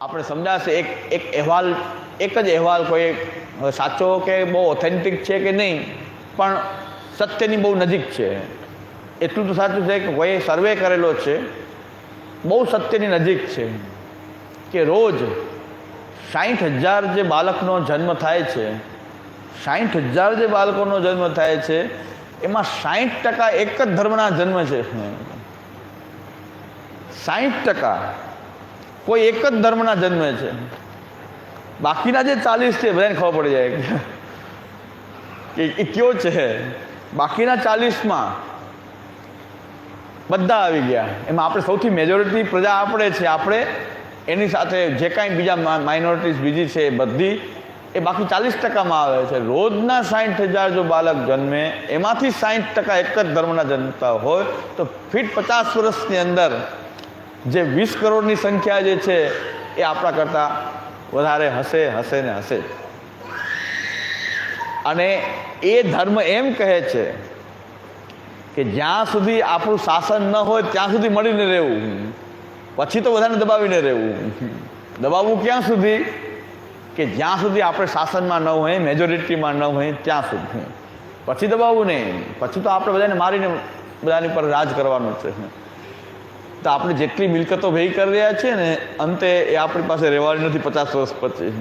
આપણે સમજાશે, એક એક અહેવાલ, એક જ અહેવાલ કોઈ સાચો કે બહુ ઓથેન્ટિક છે કે નહીં, પણ સત્યની બહુ નજીક છે. એટલું તો સાચું છે કે કોઈ સર્વે કરેલો છે, બહુ સત્યની નજીક છે. કે રોજ સાઠ હજાર જે બાળકનો જન્મ થાય છે સાઠ હજાર જે બાળકોનો જન્મ થાય છે, એમાં સાઠ ટકા એક જ ધર્મના જન્મ છે. સાઠ ટકા કોઈ એક જ ધર્મના જન્મે છે. બાકીના જે ચાલીસ છે, બધાને ખબર પડી જાય કે એ કયો છે. બાકીના ચાલીસમાં બધા આવી ગયા. એમાં આપણે સૌથી મેજોરિટી પ્રજા આપણે છે. આપણે એની સાથે જે કાંઈ બીજા માઇનોરિટીઝ બીજી છે એ બધી એ બાકી ચાલીસ ટકામાં આવે છે. રોજના સાઠ હજાર જો બાળક જન્મે, એમાંથી સાઠ ટકા એક જ ધર્મના જન્મતા હોય, તો ફીટ પચાસ વર્ષની અંદર જે વીસ કરોડની સંખ્યા જે છે, એ આપણા કરતાં વધારે હશે હશે ને હશે. અને એ ધર્મ એમ કહે છે કે જ્યાં સુધી આપણું શાસન ન હોય, ત્યાં સુધી મળીને રહેવું. પછી તો બધાને દબાવીને રહેવું. દબાવવું ક્યાં સુધી? કે જ્યાં સુધી આપણે શાસનમાં ન હોય મેજોરિટીમાં ન હોય ત્યાં સુધી. પછી દબાવવું નહીં. પછી તો આપણે બધાને મારીને બધાની પર રાજ કરવાનું છે. તો આપણે જેટલી મિલકતો ભેગી કરી રહ્યા છીએ ને, અંતે એ આપણી પાસે રહેવાની નથી પચાસ વર્ષ પછી.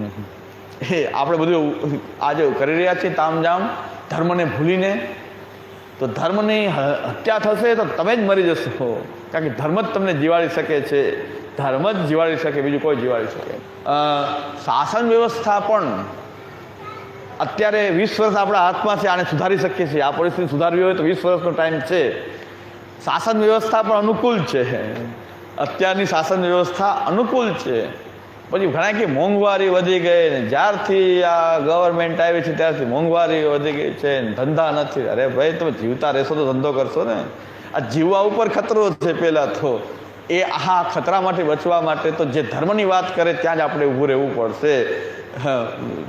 એ આપણે બધું આજે કરી રહ્યા છીએ તામજામ ધર્મને ભૂલીને. તો ધર્મની હત્યા થશે તો તમે જ મરી જશો. કારણ કે ધર્મ જ તમને જીવાડી શકે છે. ધર્મ જ જીવાડી શકે, બીજું કોઈ જીવાડી શકે. શાસન વ્યવસ્થા પણ અત્યારે વીસ વર્ષ આપણા હાથમાં છે, આને સુધારી શકીએ છીએ. આ પરિસ્થિતિ સુધારવી હોય તો વીસ વર્ષનો ટાઈમ છે. શાસન વ્યવસ્થા પણ અનુકૂળ છે. અત્યારની શાસન વ્યવસ્થા અનુકૂળ છે. પછી ઘણા કે મોંઘવારી વધી ગઈ ને જ્યારથી આ ગવર્મેન્ટ આવી છે ત્યારથી મોંઘવારી વધી ગઈ છે ધંધા નથી. અરે ભાઈ, તમે જીવતા રહેશો તો ધંધો કરશો ને. આ જીવવા ઉપર ખતરો છે પહેલાં તો. એ આ ખતરામાંથી બચવા માટે તો જે ધર્મની વાત કરે ત્યાં જ આપણે ઊભું રહેવું પડશે.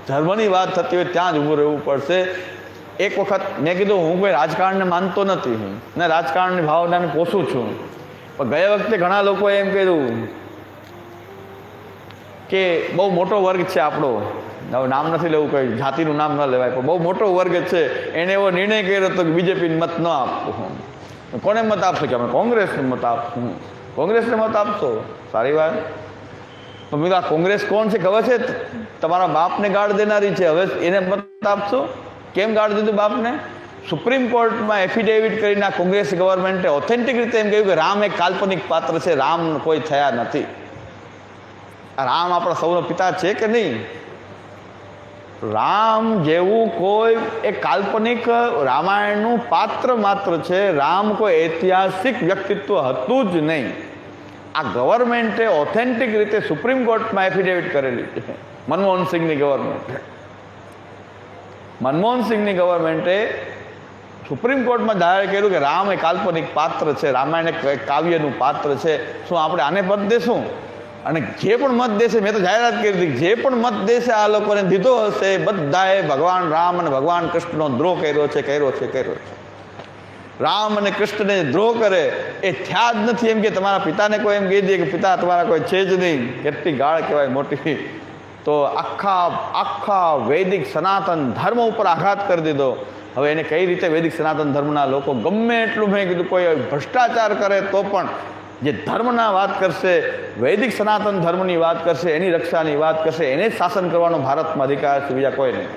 ધર્મની વાત થતી હોય ત્યાં જ ઊભું રહેવું પડશે. એક વખત મેં કીધું, હું કોઈ રાજકારણને માનતો નથી હું. ને રાજકારણની ભાવનાને પોષું છું. પણ ગયા વખતે ઘણા લોકોએ એમ કીધું કે બહુ મોટો વર્ગ છે આપણો. નામ નથી લેવું, કંઈ જાતિનું નામ ન લેવાય, પણ બહુ મોટો વર્ગ છે. એને એવો નિર્ણય કર્યો હતો કે બીજેપીને મત ન આપવું કોને મત આપશો કે અમે કોંગ્રેસને મત આપશું? કોંગ્રેસને મત આપશો? સારી વાત. તો મેં કોંગ્રેસ કોણ છે? ખબર છે? તમારા બાપને ગાળ દેનારી છે. હવે એને મત આપશો? કેમ ગાળ દીધું બાપને? સુપ્રીમ કોર્ટમાં એફિડેવિટ કરીને આ કોંગ્રેસ ગવર્મેન્ટે ઓથેન્ટિક રીતે એમ કહ્યું કે રામ એક કાલ્પનિક પાત્ર છે, રામ કોઈ થયા નથી. રામ આપણા સૌનો પિતા છે કે નહીં? રામ જેવું કોઈ એ કાલ્પનિક રામાયણનું પાત્ર માત્ર છે, રામ કોઈ ઐતિહાસિક વ્યક્તિત્વ હતું જ નહીં. આ ગવર્મેન્ટે ઓથેન્ટિક રીતે સુપ્રીમ કોર્ટમાં એફિડેવિટ કરેલી છે, મનમોહન સિંહની ગવર્મેન્ટે મનમોહન સિંહની ગવર્મેન્ટે સુપ્રીમ કોર્ટમાં જાહેર કર્યું કે રામ એ કાલ્પનિક પાત્ર છે, રામાયણ એક કાવ્યનું પાત્ર છે. શું આપણે આને મત દેશું? અને જે પણ મત દેશે, મેં તો જાહેરાત કરી હતી, જે પણ મત દેશે આ લોકોને દીધો હશે, બધાએ ભગવાન રામ અને ભગવાન કૃષ્ણનો દ્રોહ કર્યો છે કર્યો છે કર્યો છે. રામ અને કૃષ્ણને દ્રોહ કરે, એ થયા જ નથી એમ કે તમારા પિતાને કોઈ એમ કહી દે કે પિતા, તમારા કોઈ છે જ નહીં. કેટલી ગાળ કહેવાય મોટી. તો આખા આખા વૈદિક સનાતન ધર્મ ઉપર આઘાત કરી દીધો. હવે એને કઈ રીતે વૈદિક સનાતન ધર્મના લોકો ગમે એટલું મેં કીધું, કોઈ ભ્રષ્ટાચાર કરે તો પણ જે ધર્મના વાત કરશે, વૈદિક સનાતન ધર્મની વાત કરશે, એની રક્ષાની વાત કરશે, એને જ શાસન કરવાનો ભારતમાં અધિકાર છે, બીજા કોઈ નહીં.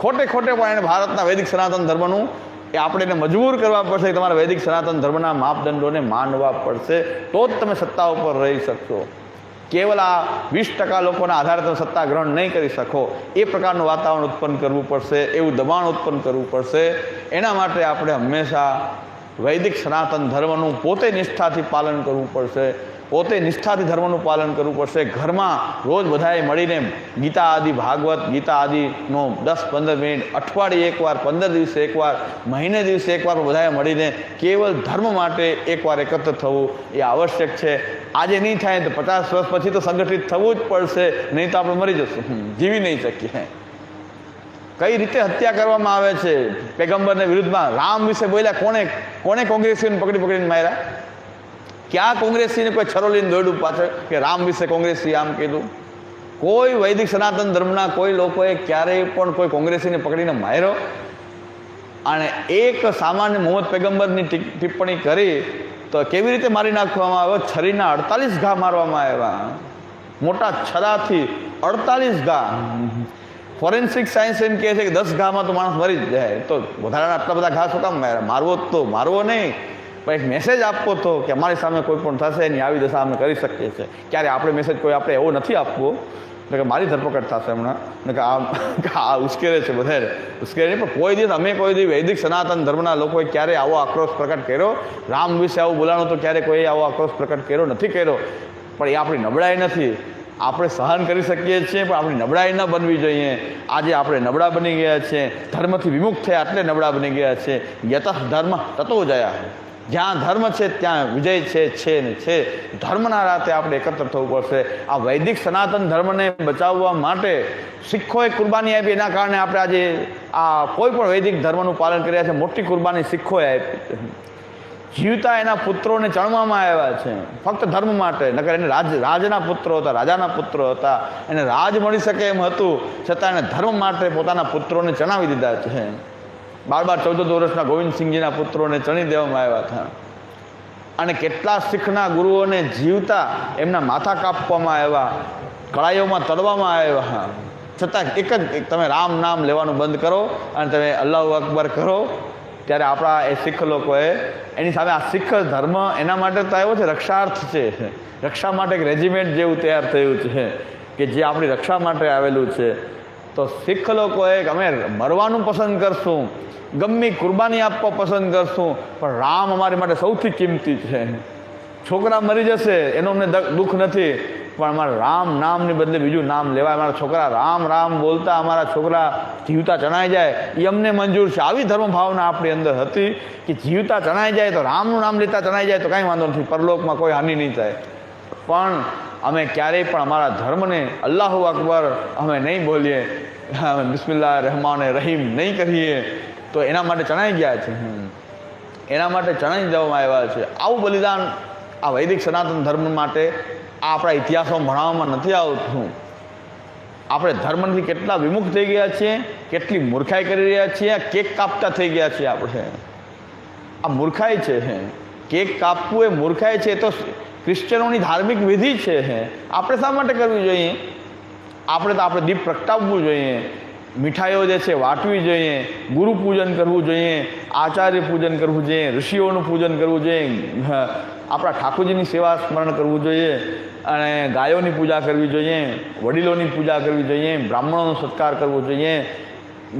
ખોટે ખોટે પણ એને ભારતના વૈદિક સનાતન ધર્મનું એ આપણે એને મજબૂર કરવા પડશે તમારા વૈદિક સનાતન ધર્મના માપદંડોને માનવા પડશે, તો જ તમે સત્તા ઉપર રહી શકશો. કેવલ આ વીસ ટકા લોકોના આધારે તમે સત્તા ગ્રહણ નહીં કરી શકો, એ પ્રકારનું વાતાવરણ ઉત્પન્ન કરવું પડશે, એવું દબાણ ઉત્પન્ન કરવું પડશે. એના માટે આપણે હંમેશા વૈદિક સનાતન ધર્મનું પોતે નિષ્ઠાથી પાલન કરવું પડશે, પોતે નિષ્ઠાથી ધર્મનું પાલન કરવું પડશે. ઘરમાં રોજ બધાએ મળીને ગીતા આદિ ભાગવત, ગીતા આદિનો દસ પંદર મિનિટ, અઠવાડિયે એકવાર, પંદર દિવસે એકવાર, મહિને દિવસે એકવાર બધાએ મળીને કેવલ ધર્મ માટે એકવાર એકત્ર થવું એ આવશ્યક છે. આજે નહીં થાય તો પચાસ વર્ષ પછી તો સંગઠિત થવું જ પડશે, નહીં તો આપણે મરી જશું. જીવી નહીં શકીએ. કઈ રીતે હત્યા કરવામાં આવે છે? પેગમ્બરને વિરુદ્ધમાં રામ વિશે બોલ્યા, કોણે કોણે કોંગ્રેસીઓને પકડી પકડીને માર્યા? ક્યાં કોંગ્રેસીને કોઈ છરો લઈને દોડ્યું પાછળ કે રામ વિશે કોંગ્રેસી આમ કીધું? કોઈ વૈદિક સનાતન ધર્મના કોઈ લોકોએ ક્યારેય પણ કોઈ કોંગ્રેસીને પકડીને માર્યો? અને એક સામાન્ય મોહમ્મદ પેગમ્બરની ટિપ્પણી કરી તો કેવી રીતે મારી નાખવામાં આવ્યો? છરીના અડતાલીસ ઘા મારવામાં આવ્યા. મોટા છરાથી અડતાલીસ ઘા. ફોરેન્સિક સાયન્સ એમ કહે છે કે દસ ઘામાં તો માણસ મરી જ જાય. તો વધારાના આટલા બધા ઘા શું કામ મારવો તો. મારવો નહીં. પણ એક મેસેજ આપવો તો કે અમારી સામે કોઈ પણ થશે, એની આવી દશા અમે કરી શકીએ છીએ. ક્યારે આપણે મેસેજ કોઈ આપણે એવો નથી આપવો. એટલે કે મારી ધરપકડ થશે હમણાં. ને કે આ આ ઉશ્કેરે છે વધારે ઉશ્કેરે નહીં, પણ કોઈ દિવસ અમે કોઈ દિવસ વૈદિક સનાતન ધર્મના લોકોએ ક્યારે આવો આક્રોશ પ્રકટ કર્યો? રામ વિશે આવું બોલાણું તો ક્યારે કોઈ આવો આક્રોશ પ્રકટ કર્યો નથી કર્યો? પણ એ આપણી નબળાઈ નથી. આપણે સહન કરી શકીએ છીએ, પણ આપણી નબળાઈ ન બનવી જોઈએ. આજે આપણે નબળા બની ગયા છીએ. ધર્મથી વિમુખ થયા એટલે નબળા બની ગયા છે યતઃ ધર્મ તતો જયા. જ્યાં ધર્મ છે, ત્યાં વિજય છે છે ને છે. ધર્મના રાતે આપણે એકત્ર થવું પડશે. આ વૈદિક સનાતન ધર્મને બચાવવા માટે શીખોએ કુરબાની આપી. એના કારણે આપણે આજે આ કોઈ પણ વૈદિક ધર્મનું પાલન કર્યા છે. મોટી કુરબાની શીખોએ આપી. જીવતા એના પુત્રોને ચણવામાં આવ્યા છે. ફક્ત ધર્મ માટે. નકર એને રાજ, રાજના પુત્રો હતા, રાજાના પુત્રો હતા. એને રાજ મળી શકે એમ હતું. છતાં એને ધર્મ માટે પોતાના પુત્રોને ચણાવી દીધા છે. બાર બાર ચૌદ વર્ષના ગોવિંદસિંહજીના પુત્રોને ચણી દેવામાં આવ્યા હતા. અને કેટલા શીખના ગુરુઓને જીવતા એમના માથા કાપવામાં આવ્યા, કળાઈઓમાં તળવામાં આવ્યા. છતાં એક જ તમે રામ નામ લેવાનું બંધ કરો અને તમે અલ્લાહ અકબર કરો, ત્યારે આપણા એ શીખ લોકોએ એની સામે આ શીખ ધર્મ એના માટે તો આવ્યો છે, રક્ષાર્થ છે. રક્ષા માટે એક રેજિમેન્ટ જેવું તૈયાર થયું છે કે જે આપણી રક્ષા માટે આવેલું છે. તો શીખ લોકોએ અમે મરવાનું પસંદ કરશું ગમે કુરબાની આપવા પસંદ કરશું. પણ રામ અમારી માટે સૌથી કિંમતી છે. છોકરા મરી જશે, એનો અમને દુઃખ નથી. પણ અમારા રામ નામની બદલે બીજું નામ લેવાય. અમારા છોકરા રામ રામ બોલતા અમારા છોકરા જીવતા ચણાઈ જાય. એ અમને મંજૂર છે. આવી ધર્મ ભાવના આપણી અંદર હતી કે જીવતા ચણાઈ જાય તો રામનું નામ લેતા ચણાઈ જાય તો કાંઈ વાંધો નથી. પરલોકમાં કોઈ હાનિ નહીં થાય. પણ અમે ક્યારેય પણ અમારા ધર્મને અલ્લાહુ અકબર અમે નહીં બોલીએ. બિસ્મિલ્લા રહેમાન રહીમ નહીં કરીએ તો એના માટે ચણાઈ ગયા છે. એના માટે ચણાઈ દેવામાં આવ્યા છે. આવું બલિદાન આ વૈદિક સનાતન ધર્મ માટે આ આપણા ઇતિહાસમાં ભણાવવામાં નથી આવતું. આપણે ધર્મથી કેટલા વિમુખ થઈ ગયા છીએ, કેટલી મૂર્ખાઈ કરી રહ્યા છીએ કેક કાપતા થઈ ગયા છીએ આપણે. આ મૂર્ખાઈ છે, હે. કેક કાપવું એ મૂર્ખાઈ છે, એ તો ક્રિશ્ચનોની ધાર્મિક વિધિ છે, હે. આપણે શા માટે કરવી જોઈએ? આપણે તો આપણે દીપ પ્રગટાવવું જોઈએ. મીઠાઈઓ જે છે વાટવી જોઈએ, ગુરુ પૂજન કરવું જોઈએ, આચાર્ય પૂજન કરવું જોઈએ, ઋષિઓનું પૂજન કરવું જોઈએ આપણા ઠાકોરજીની સેવા સ્મરણ કરવું જોઈએ, અને ગાયોની પૂજા કરવી જોઈએ, વડીલોની પૂજા કરવી જોઈએ, બ્રાહ્મણોનો સત્કાર કરવો જોઈએ.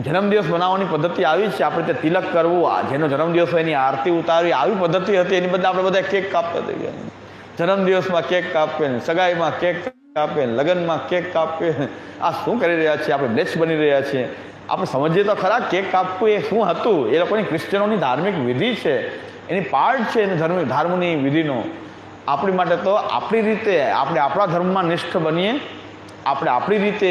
જન્મદિવસ મનાવવાની પદ્ધતિ આવી છે. આપણે તે તિલક કરવું, આ જેનો જન્મદિવસ હોય એની આરતી ઉતારવી, આવી પદ્ધતિ હતી. એની બદલે આપણે બધા કેક કાપતા થઈ ગયા. જન્મદિવસમાં કેક કાપે સગાઈમાં કેક કાપે, લગનમાં કેક કાપે. આ શું કરી રહ્યા છીએ આપણે બ્લેસ બની રહ્યા છીએ. આપણે સમજીએ તો ખરા, કેક કાપવું એ શું હતું? એ લોકોની ક્રિશ્ચનોની ધાર્મિક વિધિ છે. એની પાર્ટ છે એની ધર્મ, ધર્મની વિધિનો. આપણી માટે તો આપણી રીતે આપણે આપણા ધર્મમાં નિષ્ઠ બનીએ, આપણે આપણી રીતે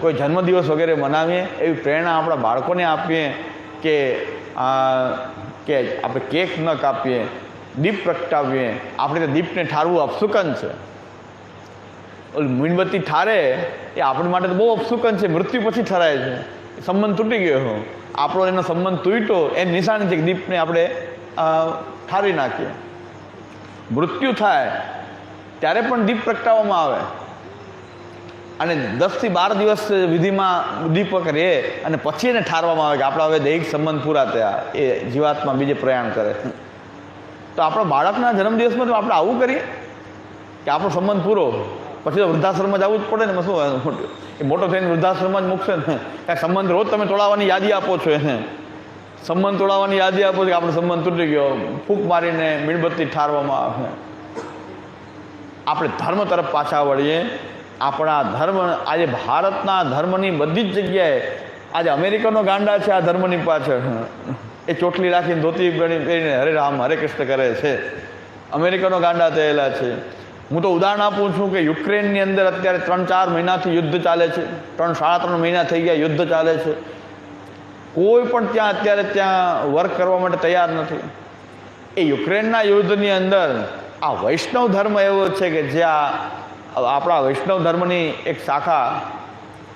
કોઈ જન્મદિવસ વગેરે મનાવીએ, એવી પ્રેરણા આપણા બાળકોને આપીએ કે કે આપણે કેક ન કાપીએ, દીપ પ્રગટાવીએ. આપણે દીપને ઠારવું અપસુકન છે. ઓલી મીણબત્તી ઠારે, એ આપણા માટે તો બહુ અપસુકન છે. મૃત્યુ પછી ઠરાય છે. સંબંધ તૂટી ગયો આપણો એનો સંબંધ તૂટ્યો, એ નિશાની છે દીપને આપણે ઠારી નાખીએ. મૃત્યુ થાય, ત્યારે પણ દીપ પ્રગટાવવામાં આવે. અને દસથી બાર દિવસ વિધિમાં દીપક રહે અને પછી એને ઠારવામાં આવે કે આપણા હવે દૈહિક સંબંધ પૂરા થયા. એ જીવાતમાં બીજે પ્રયાણ કરે. તો આપણા બાળકના જન્મદિવસમાં તો આપણે આવું કરીએ કે આપણો સંબંધ પૂરો. પછી તો વૃદ્ધાશ્રમમાં જવું જ પડે ને, એમાં શું એ મોટો થઈને વૃદ્ધાશ્રમમાં જ મૂકશે ને. કાંઈ સંબંધ રોજ તમે તોડાવવાની યાદી આપો છો એને. સંબંધ તોડાવવાની યાદી આપો છો કે આપણો સંબંધ તૂટી ગયો, ફૂંક મારીને મીણબત્તી ઠારવામાં આવે. આપણે ધર્મ તરફ પાછા વળીએ. આપણા ધર્મ, આજે ભારતના ધર્મની બધી જ જગ્યાએ આજે અમેરિકનો ગાંડા છે આ ધર્મની પાછળ. એ ચોટલી રાખીને ધોતી પહેરી- પહેરીને હરે રામ, હરે કૃષ્ણ કરે છે. અમેરિકનો ગાંડા થયેલા છે. હું તો ઉદાહરણ આપું છું કે યુક્રેનની અંદર અત્યારે ત્રણ ચાર મહિનાથી યુદ્ધ ચાલે છે. ત્રણ સાડા ત્રણ મહિના થઈ ગયા યુદ્ધ ચાલે છે. કોઈ પણ ત્યાં અત્યારે ત્યાં વર્ક કરવા માટે તૈયાર નથી. એ યુક્રેનના યુદ્ધની અંદર આ વૈષ્ણવ ધર્મ એવો છે કે જ્યાં આપણા વૈષ્ણવ ધર્મની એક શાખા,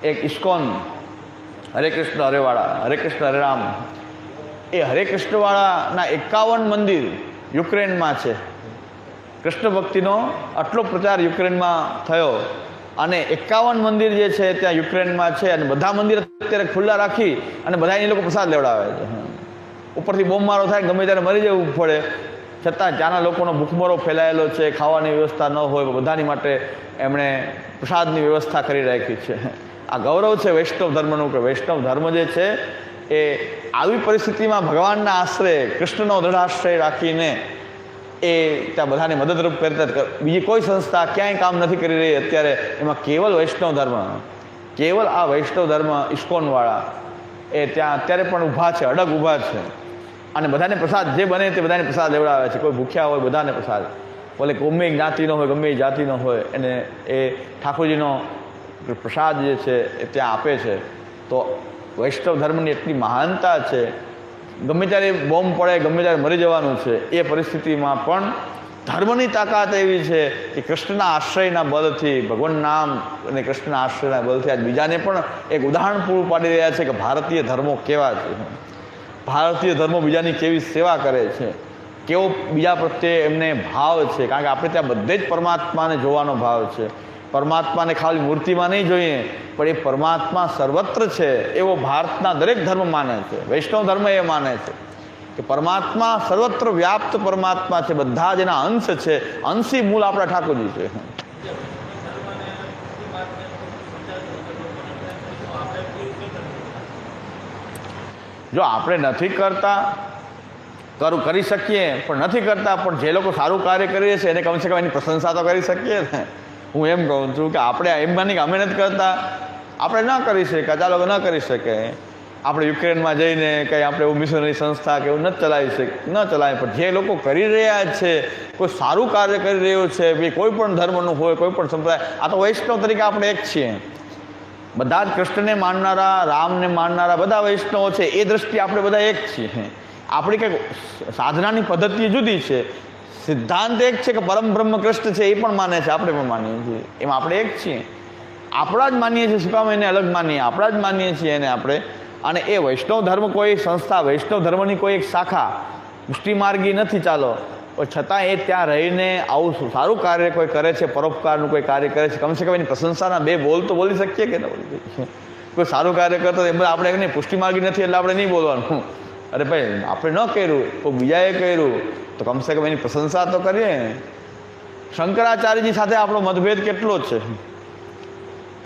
એક ઇસ્કોન, હરે કૃષ્ણ હરેવાળા હરે કૃષ્ણ, હરે રામ. એ હરે કૃષ્ણવાળાના એકાવન મંદિર યુક્રેનમાં છે. કૃષ્ણ ભક્તિનો આટલો પ્રચાર યુક્રેનમાં થયો અને એકાવન મંદિર જે છે ત્યાં યુક્રેનમાં છે અને બધા મંદિર અત્યારે ખુલ્લા રાખી અને બધા એ લોકો પ્રસાદ લેવડાવે છે. ઉપરથી બોમ્બમારો થાય ગમે ત્યારે મરી જવું પડે. છતાં ત્યાંના લોકોનો ભૂખમરો ફેલાયેલો છે, ખાવાની વ્યવસ્થા ન હોય બધાની માટે એમણે પ્રસાદની વ્યવસ્થા કરી રાખી છે. આ ગૌરવ છે વૈષ્ણવ ધર્મનું, કે વૈષ્ણવ ધર્મ જે છે એ આવી પરિસ્થિતિમાં ભગવાનના આશ્રય કૃષ્ણનો દ્રઢાશ્રય રાખીને એ ત્યાં બધાને મદદરૂપ કરતા બીજી કોઈ સંસ્થા ક્યાંય કામ નથી કરી રહી અત્યારે. એમાં કેવલ વૈષ્ણવ ધર્મ, કેવલ આ વૈષ્ણવ ધર્મ ઇસ્કોનવાળા, એ ત્યાં અત્યારે પણ ઊભા છે, અડગ ઊભા છે. અને બધાને પ્રસાદ જે બને તે બધાને પ્રસાદ લેવડાવે છે. કોઈ ભૂખ્યા હોય બધાને પ્રસાદ. ભલે ગમે જ્ઞાતિનો હોય, ગમે જાતિનો હોય, એને એ ઠાકોરજીનો પ્રસાદ જે છે એ ત્યાં આપે છે. તો વૈષ્ણવ ધર્મની એટલી મહાનતા છે ગમે ત્યારે બોમ્બ પડે, ગમે ત્યારે મરી જવાનું છે, એ પરિસ્થિતિમાં પણ ધર્મની તાકાત એવી છે કે કૃષ્ણના આશ્રયના બળથી ભગવાન નામ અને કૃષ્ણના આશ્રયના બળથી આજ બીજાને પણ એક ઉદાહરણ પૂરું પાડી રહ્યા છે કે ભારતીય ધર્મો કેવા છે. ભારતીય ધર્મો બીજાની કેવી સેવા કરે છે. કેવો બીજા પ્રત્યે એમને ભાવ છે. કારણ કે આપણે ત્યાં બધે જ પરમાત્માને જોવાનો ભાવ છે. પરમાત્માને ખાલી મૂર્તિમાં નહીં જોઈએ, પણ એ પરમાત્મા સર્વત્ર છે એવો ભારતના દરેક ધર્મ માને છે. વૈષ્ણવ ધર્મ એ માને છે કે પરમાત્મા સર્વત્ર વ્યાપ્ત પરમાત્મા છે, બધા જ એના અંશ છે. અંશી મૂળ આપણા ઠાકોરજી છે. જો આપણે નથી કરતા, કરું, કરી શકીએ, પણ નથી કરતા, પણ જે લોકો સારું કાર્ય કરીએ છીએ એને કમસે કમ એની પ્રશંસા તો કરી શકીએ ને. હું એમ કહું છું કે આપણે એમ માની કે અમે નથી કરતા. આપણે ન કરી શકીએ લોકો ન કરી શકે આપણે યુક્રેનમાં જઈને કંઈ આપણે એવું મિશનરી સંસ્થા કે એવું નથી ચલાવી શકીએ. ન ચલાવી પણ જે લોકો કરી રહ્યા છે, કોઈ સારું કાર્ય કરી રહ્યું છે ભાઈ કોઈ પણ ધર્મનું હોય, કોઈ પણ સંપ્રદાય, આ તો વૈષ્ણવ તરીકે આપણે એક છીએ. બધા જ કૃષ્ણને માનનારા, રામને માનનારા બધા વૈષ્ણવો છે, એ દ્રષ્ટિએ આપણે બધા એક છીએ. આપણી કંઈક સાધનાની પદ્ધતિ જુદી છે. સિદ્ધાંત એક છે કે પરમ બ્રહ્મ કૃષ્ણ છે, એ પણ માને છે, આપણે પણ માનીએ છીએ. એમાં આપણે એક છીએ. આપણા જ માનીએ છીએ, શું કામ એને અલગ માનીએ? આપણા જ માનીએ છીએ એને આપણે. અને એ વૈષ્ણવ ધર્મ કોઈ સંસ્થા, વૈષ્ણવ ધર્મની કોઈ એક શાખા મુષ્ટિમાર્ગી નથી ચાલો. પણ છતાં એ ત્યાં રહીને આવું સારું કાર્ય કોઈ કરે છે, પરોપકારનું કોઈ કાર્ય કરે છે? કમસે કમ એની પ્રશંસાના બે બોલ તો બોલી શકીએ કે ન બોલી શકીએ? કોઈ સારું કાર્ય કરતો એમ આપણે નહીં પુષ્ટિમાર્ગી નથી એટલે આપણે નહીં બોલવાનું. અરે ભાઈ, આપણે ન કર્યું કોઈ બીજાએ કર્યું. તો કમસે કમ એની પ્રશંસા તો કરીએ. શંકરાચાર્યજી સાથે આપણો મતભેદ કેટલો છે?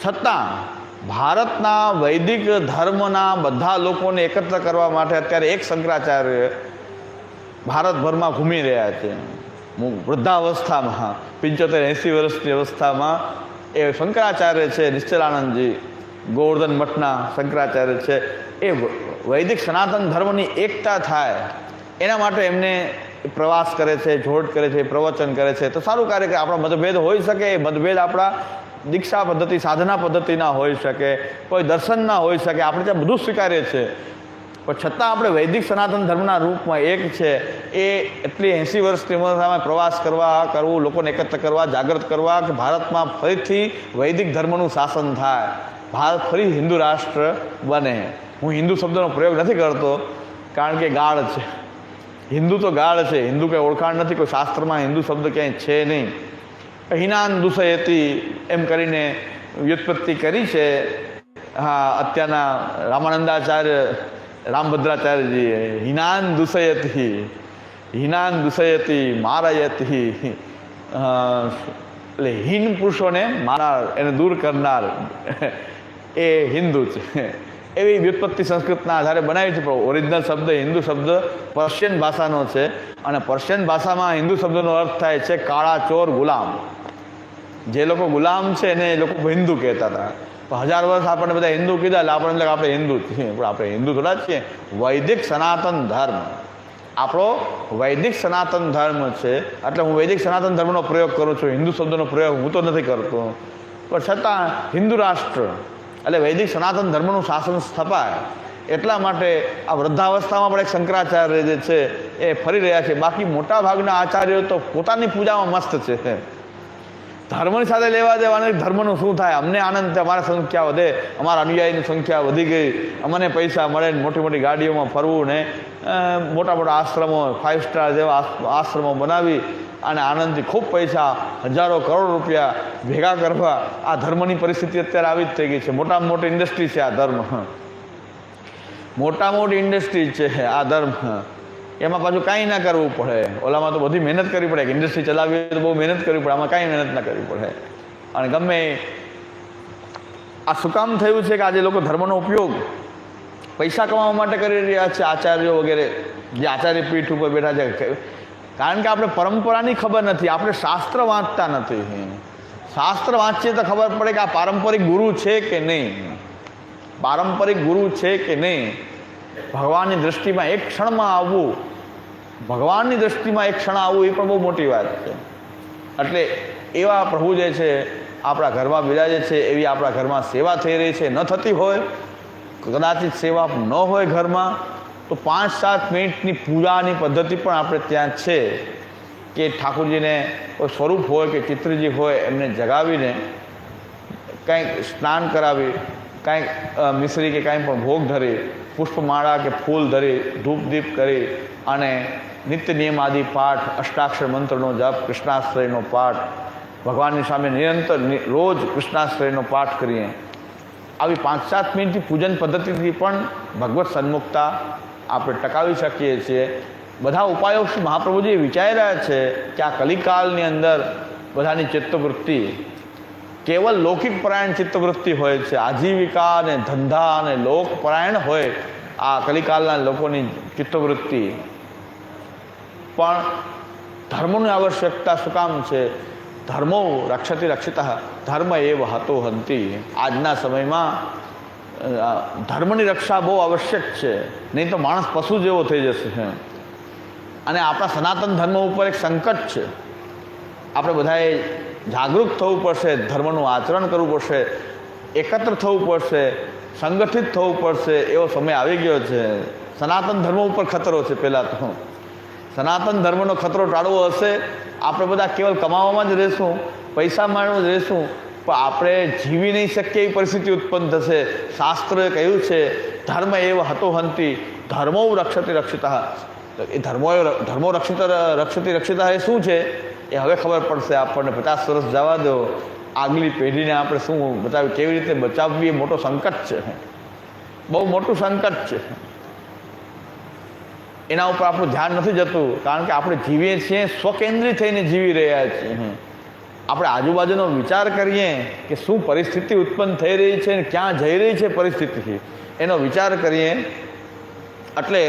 છતાં, ભારતના વૈદિક ધર્મના બધા લોકોને એકત્ર કરવા માટે અત્યારે એક શંકરાચાર્ય ભારતભરમાં ઘૂમી રહ્યા છે. વૃદ્ધાવસ્થામાં, પંચોતેર એંસી વર્ષની અવસ્થામાં એ શંકરાચાર્ય છે, નિશ્ચલાનંદજી, ગોવર્ધન મઠના શંકરાચાર્ય છે. એ વૈદિક સનાતન ધર્મની એકતા થાય, એના માટે એમને પ્રવાસ કરે છે જોડ કરે છે, પ્રવચન કરે છે. તો સારું કાર્ય કરે આપણા મતભેદ હોઈ શકે, એ મતભેદ આપણા દીક્ષા પદ્ધતિ, સાધના પદ્ધતિના હોઈ શકે, કોઈ દર્શનના હોઈ શકે, આપણે ત્યાં બધું સ્વીકારીએ છે પણ છતાં આપણે વૈદિક સનાતન ધર્મના રૂપમાં એક છે, એ એટલી એંસી વર્ષની ઉંમરમાં પ્રવાસ કરવા, કરવું, લોકોને એકત્ર કરવા, જાગૃત કરવા કે ભારતમાં ફરીથી વૈદિક ધર્મનું શાસન થાય. ભારત ફરી હિન્દુ રાષ્ટ્ર બને. હું હિન્દુ શબ્દનો પ્રયોગ નથી કરતો, કારણ કે ગાળ છે. હિન્દુ તો ગાળ છે, હિન્દુ કંઈ ઓળખાણ નથી, કોઈ શાસ્ત્રમાં હિન્દુ શબ્દ ક્યાંય છે નહીં. હિનાન દુસયતી એમ કરીને વ્યુત્પત્તિ કરી છે, હા, અત્યારના રામાનંદાચાર્ય, રામભદ્રાચાર્યજીએ. હિનાન દુષયતી હિનાન દુષયતી મારયતી. એટલે હિન પુરુષોને મારા એને દૂર કરનાર એ હિન્દુ છે. એવી વ્યુત્પત્તિ સંસ્કૃતના આધારે બનાવી છે. પણ ઓરિજિનલ શબ્દ હિન્દુ શબ્દ પર્શિયન ભાષાનો છે. અને પર્શિયન ભાષામાં હિન્દુ શબ્દનો અર્થ થાય છે કાળા ચોર ગુલામ. જે લોકો ગુલામ છે એને એ લોકો હિન્દુ કહેતા હતા. હજાર વર્ષ આપણને બધા હિન્દુ કીધા, એટલે આપણને લાગે આપણે હિન્દુ છીએ. પણ આપણે હિન્દુ થોડા છીએ. વૈદિક સનાતન ધર્મ. આપણો વૈદિક સનાતન ધર્મ છે. એટલે હું વૈદિક સનાતન ધર્મનો પ્રયોગ કરું છું. હિન્દુ શબ્દનો પ્રયોગ હું તો નથી કરતો. પણ છતાં હિન્દુ રાષ્ટ્ર એટલે વૈદિક સનાતન ધર્મનું શાસન સ્થપાય. એટલા માટે આ વૃદ્ધાવસ્થામાં પણ એક શંકરાચાર્ય જે છે એ ફરી રહ્યા છે. બાકી મોટા ભાગના આચાર્યો તો પોતાની પૂજામાં મસ્ત છે. ધર્મની સાથે લેવા દેવાને ધર્મનું શું થાય? અમને આનંદ છે અમારા સંખ્યા વધે, અમારા અનુયાયીની સંખ્યા વધી ગઈ, અમને પૈસા મળે ને મોટી મોટી ગાડીઓમાં ફરવું ને મોટા મોટા આશ્રમો ફાઇવ સ્ટાર જેવા આશ્રમો બનાવી અને આનંદથી ખૂબ પૈસા, હજારો કરોડ રૂપિયા ભેગા કરવા આ ધર્મની પરિસ્થિતિ અત્યારે આવી જ થઈ ગઈ છે. મોટામાં મોટી ઇન્ડસ્ટ્રી છે આ ધર્મ. મોટા મોટી ઇન્ડસ્ટ્રી છે આ ધર્મ. એમાં પાછું કાંઈ ના કરવું પડે. ઓલામાં તો બધી મહેનત કરવી પડે. ઇન્ડસ્ટ્રી ચલાવવી તો બહુ મહેનત કરવી પડે. આમાં કાંઈ મહેનત ના કરવી પડે. અને ગમે આ શું કામ થયું છે કે આજે લોકો ધર્મનો ઉપયોગ પૈસા કમાવા માટે કરી રહ્યા છે. આચાર્યો વગેરે. જે આચાર્ય પીઠ ઉપર બેઠા છે. કારણ કે આપણે પરંપરાની ખબર નથી, આપણે શાસ્ત્ર વાંચતા નથી. શાસ્ત્ર વાંચીએ તો ખબર પડે કે આ પારંપરિક ગુરુ છે કે નહીં? પારંપરિક ગુરુ છે કે નહીં? ભગવાનની દૃષ્ટિમાં એક ક્ષણમાં આવવું, ભગવાનની દૃષ્ટિમાં એક ક્ષણ આવવું એ પણ બહુ મોટી વાત છે. એટલે એવા પ્રભુ જે છે, આપણા ઘરમાં બિરાજે છે, એવી આપણા ઘરમાં સેવા થઈ રહી છે, ન થતી હોય, કદાચિત સેવા ન હોય ઘરમાં તો પાંચ સાત મિનિટની પૂજાની પદ્ધતિ પણ આપણે ત્યાં છે કે ઠાકોરજીને કોઈ સ્વરૂપ હોય કે ચિત્રજી હોય એમને જગાવીને કંઈક સ્નાન કરાવી, કાંઈક મિશ્રી કે કાંઈ પણ ભોગ ધરી, પુષ્પમાળા કે ફૂલ ધરી ધૂપ દીપ કરી અને નિત્ય નિયમ આદિ પાઠ, અષ્ટાક્ષર મંત્રનો જપ, કૃષ્ણાશ્રયનો પાઠ, ભગવાનની સામે નિરંતર રોજ કૃષ્ણાશ્રયનો પાઠ કરીએ. આવી પાંચ સાત મિનિટની પૂજન પદ્ધતિથી પણ ભગવત સન્મુખતા આપણે ટકાવી શકીએ છીએ. બધા ઉપાયો શું? મહાપ્રભુજી વિચાર્યા છે કે આ કલિકાલની અંદર બધાની ચિત્તવૃત્તિ કેવલ લૌકિક પરાયણ ચિત્તવૃત્તિ હોય છે. આજીવિકા અને ધંધા અને લોકપરાયણ હોય આ કલિકાલના લોકોની ચિત્તવૃત્તિ. પણ ધર્મની આવશ્યકતા શું કામ છે? ધર્મો રક્ષતી રક્ષિતા, ધર્મ એ વહતો હંતી. આજના સમયમાં ધર્મની રક્ષા બહુ આવશ્યક છે. નહીં તો માણસ પશુ જેવો થઈ જશે અને આપણા સનાતન ધર્મ ઉપર એક સંકટ છે. આપણે બધાએ જાગૃત થવું પડશે, ધર્મનું આચરણ કરવું પડશે, એકત્ર થવું પડશે, સંગઠિત થવું પડશે, એવો સમય આવી ગયો છે. સનાતન ધર્મ ઉપર ખતરો છે પહેલાં તો. સનાતન ધર્મનો ખતરો ટાળવો હશે. આપણે બધા કેવલ કમાવામાં જ રહેશું માણવા જ રહેશું પણ આપણે જીવી નહીં શકીએ એવી પરિસ્થિતિ ઉત્પન્ન થશે. શાસ્ત્રએ કહ્યું છે, ધર્મ એવ હતો હંતી, ધર્મો રક્ષતી રક્ષિતા. એ ધર્મો ધર્મો રક્ષિત, રક્ષતી રક્ષિતા એ શું છે? એ હવે ખબર પડશે. આપણને પચાસ વર્ષ જવા દો. આગલી પેઢીને આપણે શું બતાવી કેવી રીતે બચાવવી એ મોટો સંકટ છે. બહુ મોટું સંકટ છે. એના ઉપર આપણું ધ્યાન નથી જતું. કારણ કે આપણે જીવીએ છીએ, સ્વકેન્દ્રિત થઈને જીવી રહ્યા છીએ. આપણે આજુબાજુનો વિચાર કરીએ કે શું પરિસ્થિતિ ઉત્પન્ન થઈ રહી છે અને ક્યાં જઈ રહી છે પરિસ્થિતિથી, એનો વિચાર કરીએ. એટલે